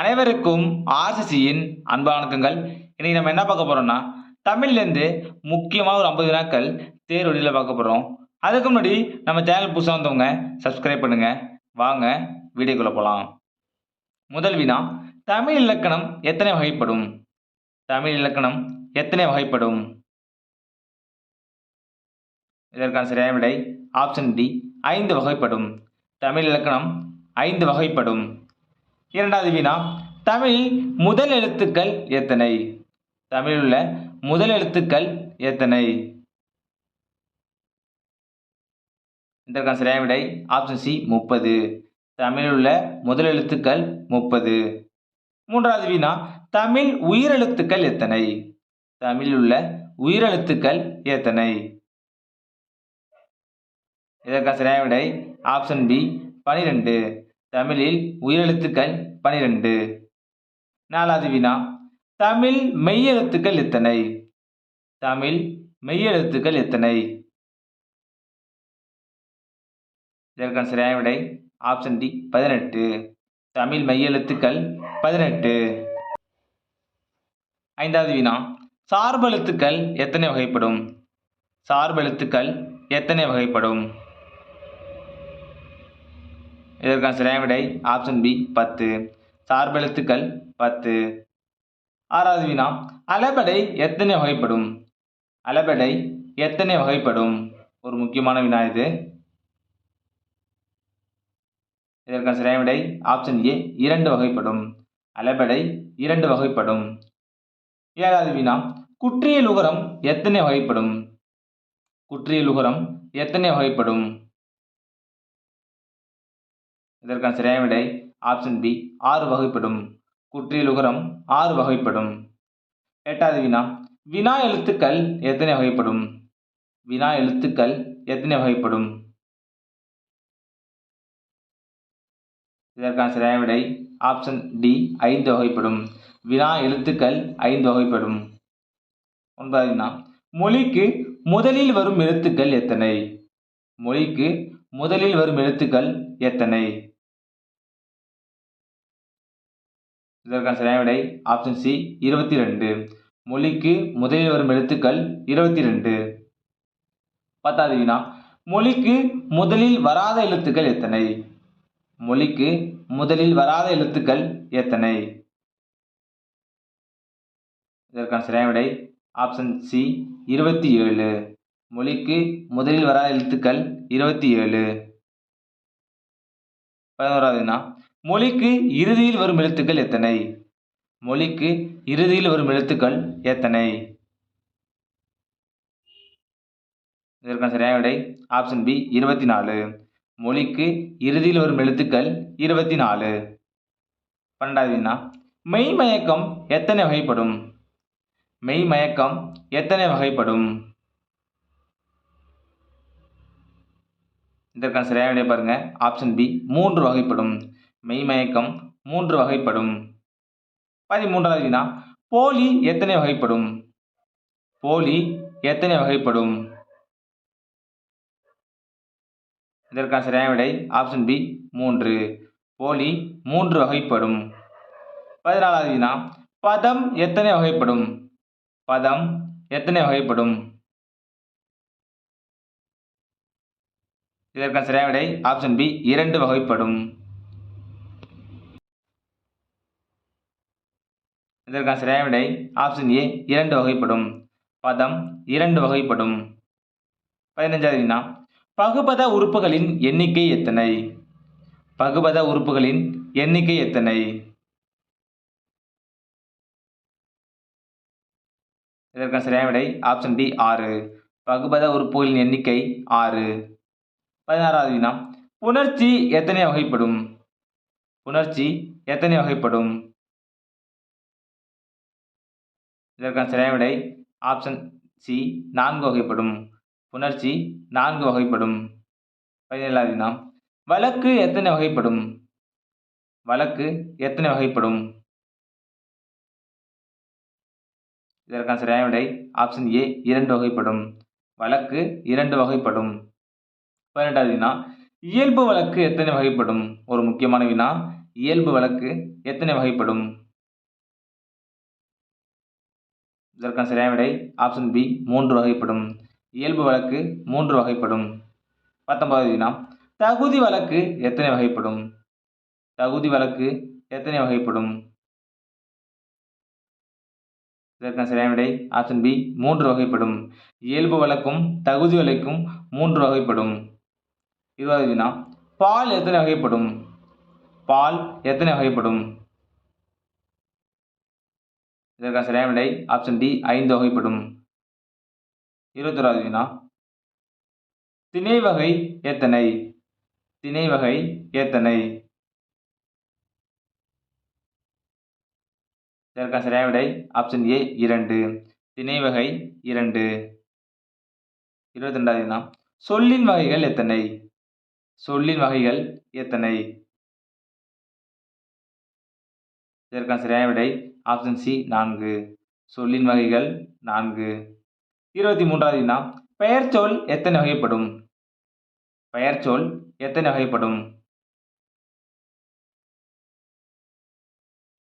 அனைவருக்கும் ஆர்சிசியின் அன்பானக்கங்கள் இன்றைக்கி இன்னைக்கு நம்ம என்ன பார்க்க போறோம்னா தமிழ்லேருந்து முக்கியமாக ஒரு ஐம்பது வினாக்கள் தேர்வழியில் பார்க்க போகிறோம் அதுக்கு முன்னாடி நம்ம சேனல் புதுசாக வந்தவங்க சப்ஸ்கிரைப் பண்ணுங்க. வாங்க வீடியோக்குள்ளே போகலாம் முதல் வினா தமிழ் இலக்கணம் எத்தனை வகைப்படும்? தமிழ் இலக்கணம் எத்தனை வகைப்படும்? இதற்கான சரியான விடை ஆப்ஷன் டி ஐந்து வகைப்படும். தமிழ் இலக்கணம் ஐந்து வகைப்படும். இரண்டாவது வினா தமிழ் முதல் எழுத்துக்கள் எத்தனை? தமிழில் உள்ள முதல் எழுத்துக்கள் எத்தனை? இதற்கான சரியான விடை? ஆப்ஷன் சி முப்பது. தமிழில் உள்ள முதல் எழுத்துக்கள் முப்பது. மூன்றாவது வினா தமிழ் உயிரெழுத்துக்கள் எத்தனை? தமிழில் உள்ள உயிரெழுத்துக்கள் எத்தனை? இதற்கான சரியான விடை? ஆப்ஷன் பி பனிரெண்டு. தமிழில் உயிரெழுத்துக்கள் பனிரெண்டு. நாலாவது வினா. தமிழ் மெய்யெழுத்துக்கள் எத்தனை? தமிழ் மெய்யெழுத்துக்கள் எத்தனை? இதற்கான சரியான விடை ஆப்ஷன் டி பதினெட்டு. தமிழ் மெய்யெழுத்துக்கள் பதினெட்டு. ஐந்தாவது வினா. சார்பெழுத்துக்கள் எத்தனை வகைப்படும்? சார்பெழுத்துக்கள் எத்தனை வகைப்படும்? இதற்கான சரியான விடை ஆப்ஷன் பி பத்து சார்பெழுத்துக்கள் பத்து. ஆறாவது வினா அலபடை எத்தனை வகைப்படும்? அலபடை எத்தனை வகைப்படும்? ஒரு முக்கியமான வினா இது. இதற்கான சரியான விடை ஆப்ஷன் ஏ இரண்டு வகைப்படும். அலபடை இரண்டு வகைப்படும். ஏழாவது வினா குற்றியல் உகரம் எத்தனை வகைப்படும்? குற்றியல் உகரம் எத்தனை வகைப்படும்? இதற்கான சரியான விடை ஆப்ஷன் பி ஆறு வகைப்படும். குற்றியல் உகரம் ஆறு வகைப்படும். எட்டாவது வினா. வினா எழுத்துக்கள் எத்தனை வகைப்படும்? வினா எழுத்துக்கள் எத்தனை வகைப்படும்? இதற்கான சரியான விடை ஆப்ஷன் டி ஐந்து வகைப்படும். வினா எழுத்துக்கள் ஐந்து வகைப்படும். ஒன்பதாவது வினா. மொழிக்கு முதலில் வரும் எழுத்துக்கள் எத்தனை? மொழிக்கு முதலில் வரும் எழுத்துக்கள் எத்தனை? இதற்கான சரியான விடை? ஆப்ஷன் சி இருபத்தி ரெண்டு மொழிக்கு முதலில் வரும் எழுத்துக்கள் இருபத்தி ரெண்டு பத்தாவது வினா. மொழிக்கு முதலில் வராத எழுத்துக்கள் எத்தனை? மொழிக்கு முதலில் வராத எழுத்துக்கள் எத்தனை? இதற்கான சரியான விடை? ஆப்ஷன் சி இருபத்தி ஏழு மொழிக்கு முதலில் வராத எழுத்துக்கள் இருபத்தி ஏழு பதினோராவது வினா. மொழிக்கு இறுதியில் வரும் எழுத்துக்கள் எத்தனை? மொழிக்கு இறுதியில் வரும் எழுத்துக்கள் எத்தனை? இதற்கான சரியான விடை ஆப்ஷன் பி இருபத்தி நாலு மொழிக்கு இறுதியில் வரும் எழுத்துக்கள் இருபத்தி நாலு பன்னெண்டாவது வினா. மெய்மயக்கம் எத்தனை வகைப்படும்? மெய்மயக்கம் எத்தனை வகைப்படும்? இதற்கான சரியான விடை பாருங்க. ஆப்ஷன் பி மூன்று வகைப்படும். மெய்மயக்கம் மூன்று வகைப்படும். பதிமூன்றாவது வினா போலி எத்தனை வகைப்படும்? போலி எத்தனை வகைப்படும்? இதற்கான சரியான விடை ஆப்ஷன் பி மூன்று. போலி மூன்று வகைப்படும். பதினாலாவது வினா பதம் எத்தனை வகைப்படும்? பதம் எத்தனை வகைப்படும்? இதற்கான சரியான விடை ஆப்ஷன் பி இரண்டு வகைப்படும். இதற்கான சரியான விடை ஆப்ஷன் ஏ இரண்டு வகைப்படும். பதம் இரண்டு வகைப்படும். பதினஞ்சாவது வினா. பகுபத உறுப்புகளின் எண்ணிக்கை எத்தனை? பகுபத உறுப்புகளின் எண்ணிக்கை எத்தனை? இதற்கான சரியான விடை ஆப்ஷன் டி ஆறு. பகுபத உறுப்புகளின் எண்ணிக்கை ஆறு. பதினாறாவது வினா. புணர்ச்சி எத்தனை வகைப்படும்? புணர்ச்சி எத்தனை வகைப்படும்? இதற்கான சரியான விடை ஆப்ஷன் சி நான்கு வகைப்படும். புணர்ச்சி நான்கு வகைப்படும். பதினேழாவது வினா வழக்கு எத்தனை வகைப்படும்? வழக்கு எத்தனை வகைப்படும்? இதற்கான சரியான விடை ஆப்ஷன் ஏ இரண்டு வகைப்படும். வழக்கு இரண்டு வகைப்படும். பதினெட்டாவது வினா இயல்பு வழக்கு எத்தனை வகைப்படும்? ஒரு முக்கியமான வினா இயல்பு வழக்கு எத்தனை வகைப்படும்? இதற்கான சரியான விடை ஆப்ஷன் பி மூன்று வகைப்படும். இயல்பு வழக்கு மூன்று வகைப்படும். பத்தொன்பதாவது வினா தகுதி வழக்கு எத்தனை வகைப்படும்? தகுதி வழக்கு எத்தனை வகைப்படும்? இதற்கான சரியான விடை ஆப்ஷன் பி மூன்று வகைப்படும். இயல்பு வழக்கும் தகுதி வழக்கும் மூன்று வகைப்படும். இருபதாவது வினா பால் எத்தனை வகைப்படும்? பால் எத்தனை வகைப்படும்? இதற்கான சரியான விடை ஆப்ஷன் டி ஐந்து வகைப்படும். இருபத்தொராது வினா. திணை வகை எத்தனை திணை வகை எத்தனை இதற்கான சரியான விடை ஆப்ஷன் ஏ இரண்டு. திணை வகை இரண்டு. இருபத்தி ரெண்டாவது வினா. சொல்லின் வகைகள் எத்தனை சொல்லின் வகைகள் எத்தனை இதற்கான சரியான விடை ஆப்ஷன் சி நான்கு. சொல்லின் வகைகள் நான்கு. இருபத்தி மூன்றாவது வினா பெயர்ச்சொல் எத்தனை வகைப்படும்? பெயர்ச்சொல் எத்தனை வகைப்படும்?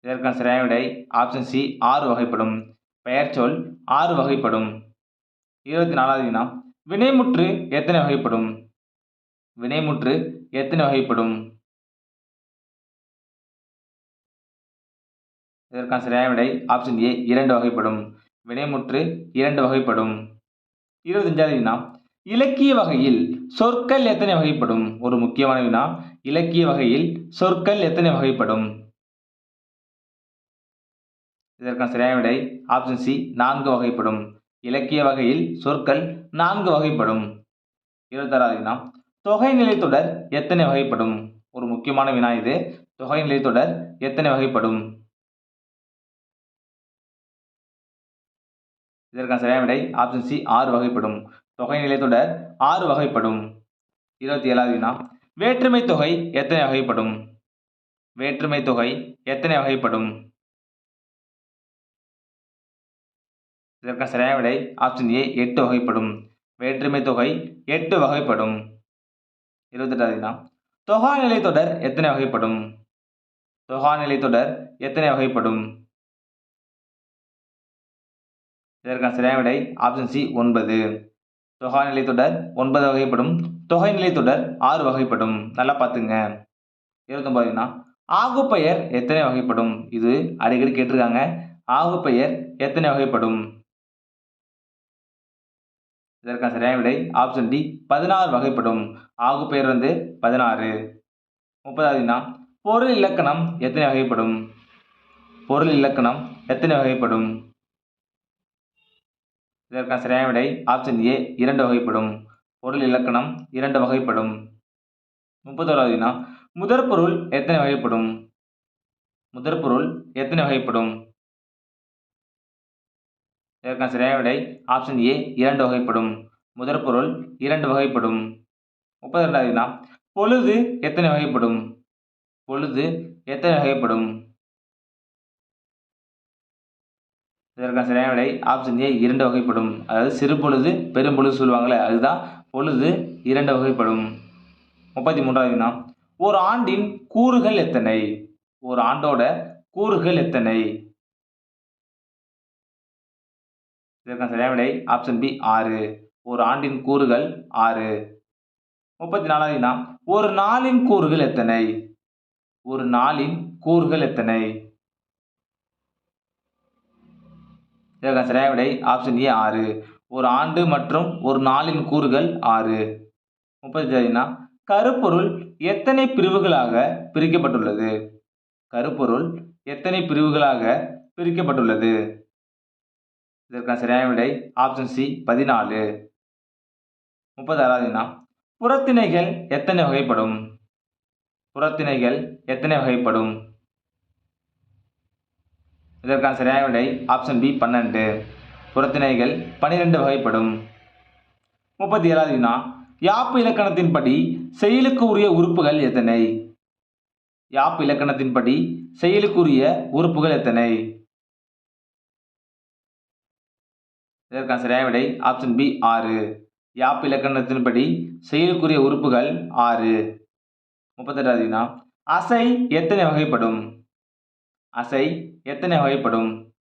இதற்கான சரியான விடை ஆப்ஷன் சி ஆறு வகைப்படும். பெயர்ச்சொல் ஆறு வகைப்படும். இருபத்தி நாலாவது வினா வினைமுற்று எத்தனை வகைப்படும்? வினைமுற்று எத்தனை வகைப்படும்? இதற்கான சரியான விடை ஆப்ஷன் ஏ இரண்டு வகைப்படும். வினைமுற்று இரண்டு வகைப்படும். இருபத்தஞ்சாவது வினா. இலக்கிய வகையில் சொற்கள் எத்தனை வகைப்படும்? ஒரு முக்கியமான வினா. இலக்கிய வகையில் சொற்கள் எத்தனை வகைப்படும்? இதற்கான சரியான விடை ஆப்ஷன் சி நான்கு வகைப்படும். இலக்கிய வகையில் சொற்கள் நான்கு வகைப்படும். இருபத்தாறாவது வினா. தொகை நிலைத்தொடர் எத்தனை வகைப்படும்? ஒரு முக்கியமான வினா இது. தொகை நிலைத்தொடர் எத்தனை வகைப்படும்? இதற்கான சரியான விடை ஆப்ஷன் சி ஆறு வகைப்படும். தொகை நிலைத்தொடர் ஆறு வகைப்படும். இருபத்தி ஏழாவது வினா. வேற்றுமை தொகை எத்தனை வகைப்படும்? வேற்றுமை தொகை எத்தனை வகைப்படும்? இதற்கான சரியான விடை ஆப்ஷன் ஏ எட்டு வகைப்படும். வேற்றுமை தொகை எட்டு வகைப்படும். இருபத்தெட்டாவது வினா. தொகா நிலைத்தொடர் எத்தனை வகைப்படும்? தொகா நிலைத்தொடர் எத்தனை வகைப்படும்? இதற்கான சரியான விடை ஆப்ஷன் சி ஒன்பது. தொகா நிலைத்தொடர் ஒன்பது வகைப்படும். தொகை நிலைத்தொடர் ஆறு வகைப்படும். நல்லா பார்த்துங்க. இருபத்தொம்பதுனா ஆகுப்பெயர் எத்தனை வகைப்படும்? இது அடிக்கடி கேட்டிருக்காங்க. ஆகுப்பெயர் எத்தனை வகைப்படும்? இதற்கான சரியான விடை ஆப்ஷன் டி பதினாறு வகைப்படும். ஆகுப்பெயர் வந்து பதினாறு. முப்பதாவதுனா பொருள் இலக்கணம் எத்தனை வகைப்படும்? பொருள் இலக்கணம் எத்தனை வகைப்படும்? இதற்கான சரியான விடை ஆப்ஷன் ஏ இரண்டு வகைப்படும். பொருள் இலக்கணம் இரண்டு வகைப்படும். முப்பத்தோராவது வினா முதற் பொருள் எத்தனை வகைப்படும்? முதற் பொருள் எத்தனை வகைப்படும்? இதற்கான சரியான விடை ஆப்ஷன் ஏ இரண்டு வகைப்படும். முதற் பொருள் இரண்டு வகைப்படும். முப்பத்தி ரெண்டாவது வினா பொழுது எத்தனை வகைப்படும்? பொழுது எத்தனை வகைப்படும்? இதற்கான சரியான விடை ஆப்ஷன் ஏ இரண்டு வகைப்படும். அதாவது சிறு பொழுது பெரும் பொழுது சொல்லுவாங்களே அதுதான் பொழுது இரண்டு வகைப்படும். முப்பத்தி மூன்றாவது வினா. ஒரு ஆண்டின் கூறுகள் எத்தனை? ஒரு ஆண்டோட கூறுகள் எத்தனை? இதற்கான சரியான விடை ஆப்ஷன் பி ஆறு. ஒரு ஆண்டின் கூறுகள் ஆறு. முப்பத்தி நாலாவது வினா. ஒரு நாளின் கூறுகள் எத்தனை? ஒரு நாளின் கூறுகள் எத்தனை? இதற்கான சரியான விடை ஆப்ஷன் ஏ ஆறு. ஒரு ஆண்டு மற்றும் ஒரு நாளின் கூறுகள் ஆறு. முப்பத்தி கருப்பொருள் எத்தனை பிரிவுகளாக பிரிக்கப்பட்டுள்ளது? கருப்பொருள் எத்தனை பிரிவுகளாக பிரிக்கப்பட்டுள்ளது? இதற்கான சரியான விடை ஆப்ஷன் சி பதினாலு. முப்பத்தாறாவது புறத்திணைகள் எத்தனை வகைப்படும்? புறத்திணைகள் எத்தனை வகைப்படும்? இதற்கான சரியான விடை ஆப்ஷன் பி பன்னெண்டு. புறத்திணைகள் பனிரெண்டு வகைப்படும். முப்பத்தி ஏழாவது வினா யாப்பு இலக்கணத்தின்படி செயலுக்கு உரிய உறுப்புகள் எத்தனை? யாப்பு இலக்கணத்தின்படி செயலுக்குரிய உறுப்புகள் எத்தனை? இதற்கான சரியான விடை ஆப்ஷன் பி ஆறு. யாப்பு இலக்கணத்தின்படி செயலுக்குரிய உறுப்புகள் ஆறு. முப்பத்தெட்டாவது வினா அசை எத்தனை வகைப்படும்? அசை எத்தனை வகைப்படும்?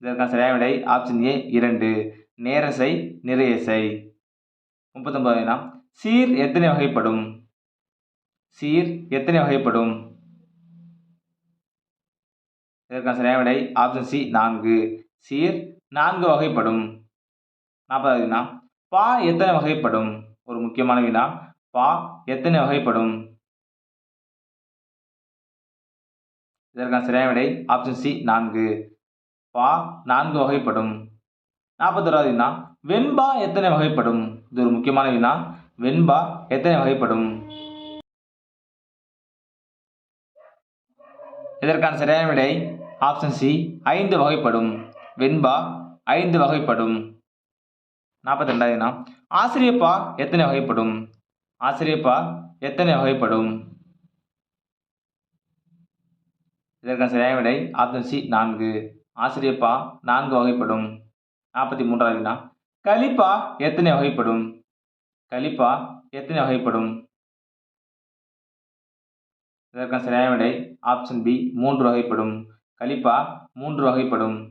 இதற்கான சரியான விடை ஆப்ஷன் ஏ இரண்டு. நேரசை நிறையசை. முப்பத்தொன்பது வினா. சீர் எத்தனை வகைப்படும்? சீர் எத்தனை வகைப்படும்? இதற்கான சரியான விடை ஆப்ஷன் சி நான்கு. சீர் நான்கு வகைப்படும். நாற்பதாவது வினா. பா எத்தனை வகைப்படும்? ஒரு முக்கியமான வினா. பா எத்தனை வகைப்படும்? இதற்கான சரியான விடை ஆப்ஷன் சி நான்கு. பா நான்கு வகைப்படும். நாற்பத்தோராவது வினா வெண்பா எத்தனை வகைப்படும்? இது ஒரு முக்கியமான வினா. வெண்பா எத்தனை வகைப்படும்? இதற்கான சரியான விடை ஆப்ஷன் சி ஐந்து வகைப்படும். வெண்பா ஐந்து வகைப்படும். நாற்பத்தி ரெண்டாவது வினா ஆசிரியப்பா எத்தனை வகைப்படும்? ஆசிரியப்பா எத்தனை வகைப்படும்? இதற்கான சரியான விடை ஆப்ஷன் சி நான்கு. ஆசிரியப்பா நான்கு வகைப்படும். நாற்பத்தி மூன்றாவது வினா. கலிப்பா எத்தனை வகைப்படும்? கலிப்பா எத்தனை வகைப்படும்? இதற்கான சரியான விடை ஆப்ஷன் பி மூன்று வகைப்படும். கலிப்பா மூன்று வகைப்படும்.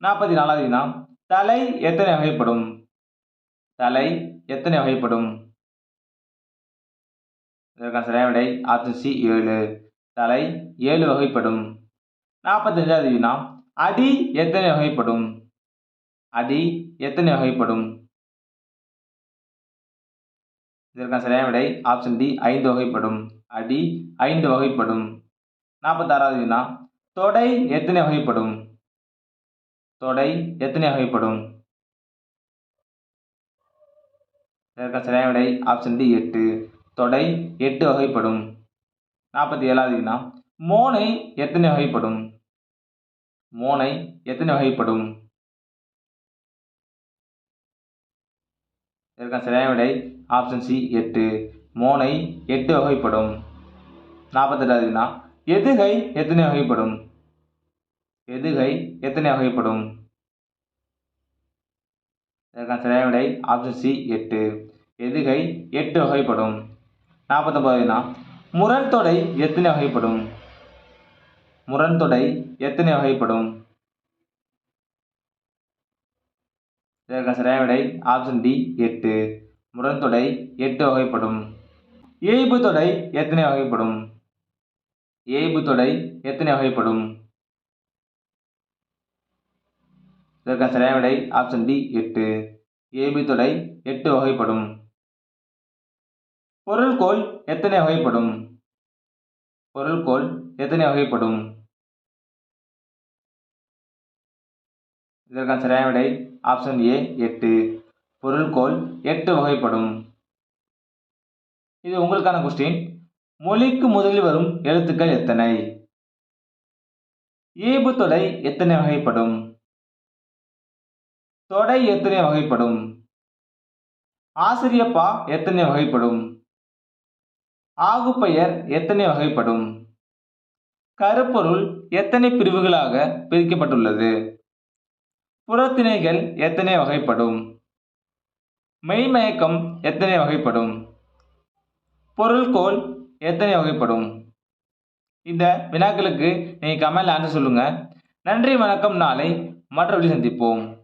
நாற்பத்தி நாலாவது வினா. தலை எத்தனை வகைப்படும்? தலை எத்தனை வகைப்படும்? இதற்கான சரியான விடை ஆப்ஷன் சி ஏழு. தலை ஏழு வகைப்படும். நாற்பத்தஞ்சாவது வினா அடி எத்தனை வகைப்படும்? அடி எத்தனை வகைப்படும்? இதற்கான சரியான விடை ஆப்ஷன் டி ஐந்து வகைப்படும். அடி ஐந்து வகைப்படும். நாற்பத்தாறாவது வினா. தொடை எத்தனை வகைப்படும்? தொடை எத்தனை வகைப்படும்? இதற்கான சரியான விடை ஆப்ஷன் டி எட்டு. தொடை எட்டு வகைப்படும். நாற்பத்தி ஏழாவது வினா மோனை எத்தனை வகைப்படும்? மோனை எத்தனை வகைப்படும்? இதற்கான சரியான விடை ஆப்ஷன் சி எட்டு. மோனை எட்டு வகைப்படும். நாற்பத்தெட்டாவது வினா எதுகை எத்தனை வகைப்படும்? எதுகை எத்தனை வகைப்படும்? இதற்கான சரியான விடை ஆப்ஷன் சி எட்டு. எதுகை எட்டு வகைப்படும். நாற்பத்தொம்பது வினா முரண்தொடை எத்தனை வகைப்படும்? முரண்தொடை எத்தனை வகைப்படும்? இதற்கான சரியான விடை ஆப்ஷன் டி எட்டு. முரண்தொடை எட்டு வகைப்படும். ஏய்பு தொடை எத்தனை வகைப்படும்? ஏய்பு தொடை எத்தனை வகைப்படும்? இதற்கான சரியான விடை ஆப்ஷன் டி எட்டு. ஏபி தொடை எட்டு வகைப்படும். பொருள்கோள் எத்தனை வகைப்படும்? பொருள்கோள் எத்தனை வகைப்படும்? இதற்கான சரியான விடை ஆப்ஷன் ஏ எட்டு. பொருள்கோள் எட்டு வகைப்படும். இது உங்களுக்கான கொஸ்டின் மொழிக்கு முதலில் வரும் எழுத்துக்கள் எத்தனை? ஈபு தொடை எத்தனை வகைப்படும்? தொடை எத்தனை வகைப்படும்? ஆசிரியப்பா எத்தனை வகைப்படும்? ஆகுப்பெயர் எத்தனை வகைப்படும்? கருப்பொருள் எத்தனை பிரிவுகளாக பிரிக்கப்பட்டுள்ளது? புறத்திணைகள் எத்தனை வகைப்படும்? மெய்மயக்கம் எத்தனை வகைப்படும்? பொருள்கோள் எத்தனை வகைப்படும்? இந்த வினாக்களுக்கு நீங்கள் கமெண்ட்ல ஆன்சர் சொல்லுங்கள் நன்றி வணக்கம். நாளை மற்றபடி சந்திப்போம்.